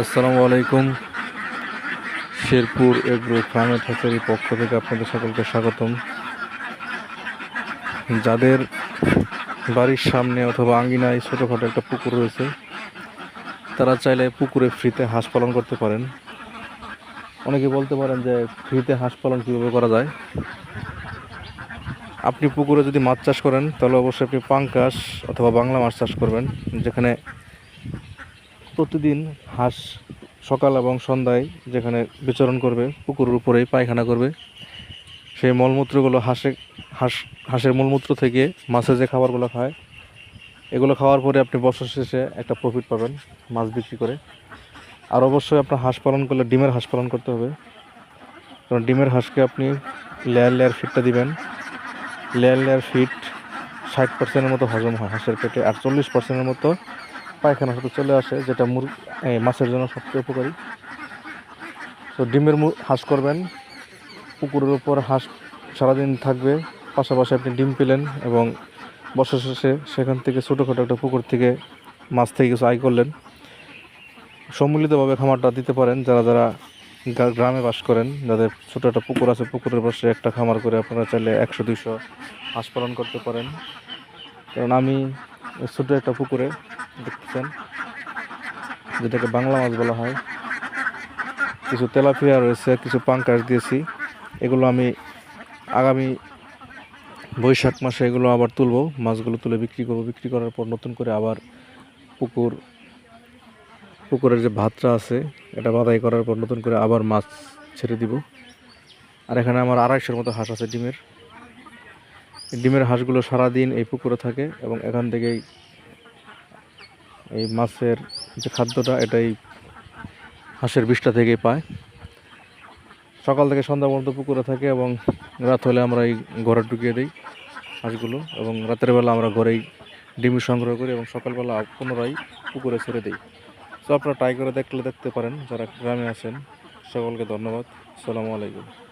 আসসালামু আলাইকুম। শেরপুর এগ্রো ফার্মের হ্যাচারির পক্ষ থেকে আপনাদের সকলকে স্বাগতম। যাদের বাড়ির সামনে অথবা আঙ্গিনায় ছোটোখাটো একটা পুকুর রয়েছে, তারা চাইলে পুকুরে ফ্রিতে হাঁস পালন করতে পারেন। অনেকে বলতে পারেন যে ফ্রিতে হাঁস পালন কীভাবে করা যায়? আপনি পুকুরে যদি মাছ চাষ করেন, তাহলে অবশ্যই আপনি পাঙ্কাশ অথবা বাংলা মাছ চাষ করবেন, যেখানে প্রতিদিন হাঁস সকাল এবং সন্ধ্যায় যেখানে বিচরণ করবে, পুকুরের উপরেই পায়খানা করবে। সেই মলমূত্রগুলো হাঁসে, হাঁস, হাঁসের মলমূত্র থেকে মাছে যে খাবারগুলো খায়, এগুলো খাওয়ার পরে আপনি বছর শেষে একটা প্রফিট পাবেন মাছ বিক্রি করে। আর অবশ্যই আপনার হাঁস পালন করলে ডিমের হাঁস পালন করতে হবে। কারণ ডিমের হাঁসকে আপনি লেয়ার লেয়ার ফিটটা দিবেন। লেয়ার লেয়ার ফিট ষাট পার্সেন্টের মতো হজম হয় হাঁসের পেটে, আর চল্লিশ পার্সেন্টের মতো পায়খানা সাথে চলে আসে, যেটা মুর মাছের জন্য সবচেয়ে উপকারী। তো ডিমের হাঁস করবেন, পুকুরের উপর হাঁস সারাদিন থাকবে, পাশাপাশি আপনি ডিম পেলেন এবং বছর শেষে সেখান থেকে ছোটোখাটো একটা পুকুর থেকে মাছ থেকে কিছু আয় করলেন। সম্মিলিতভাবে খামারটা দিতে পারেন, যারা যারা গ্রামে বাস করেন, যাদের ছোটো একটা পুকুর আছে, পুকুরের পাশে একটা খামার করে আপনারা চাইলে একশো, দুইশো হাঁস পালন করতে পারেন। কারণ আমি ছোটো একটা পুকুরে দেখতেছেন, যেটাকে বাংলা মাছ বলা হয়। কিছু তেলাপিয়া রয়েছে, কিছু পাঙ্কাশ দিয়েছি। এগুলো আমি আগামী বৈশাখ মাসে এগুলো আবার তুলবো, মাছগুলো তুলে বিক্রি করব। বিক্রি করার পর নতুন করে আবার পুকুর, পুকুরের যে ভাতটা আছে, এটা বাদাই করার পর নতুন করে আবার মাছ ছেড়ে দিব। আর এখানে আমার আড়াইশোর মতো হাঁস আছে ডিমের। ডিমের হাঁসগুলো সারাদিন এই পুকুরে থাকে এবং এখান থেকেই এই মাছের যে খাদ্যটা, এটাই হাঁসের বিষটা থেকে পায়। সকাল থেকে সন্ধ্যা পর্যন্ত পুকুরে থাকে এবং রাত হলে আমরা এই ঘরে ঢুকিয়ে দিই হাঁসগুলো এবং রাতের বেলা আমরা ঘরেই ডিম সংগ্রহ করি এবং সকালবেলা পুনরায় পুকুরে ছেড়ে দিই। তো আপনারা ট্রাই করে দেখলে দেখতে পারেন, যারা গ্রামে আছেন, সকলকে ধন্যবাদ। আসসালামু আলাইকুম।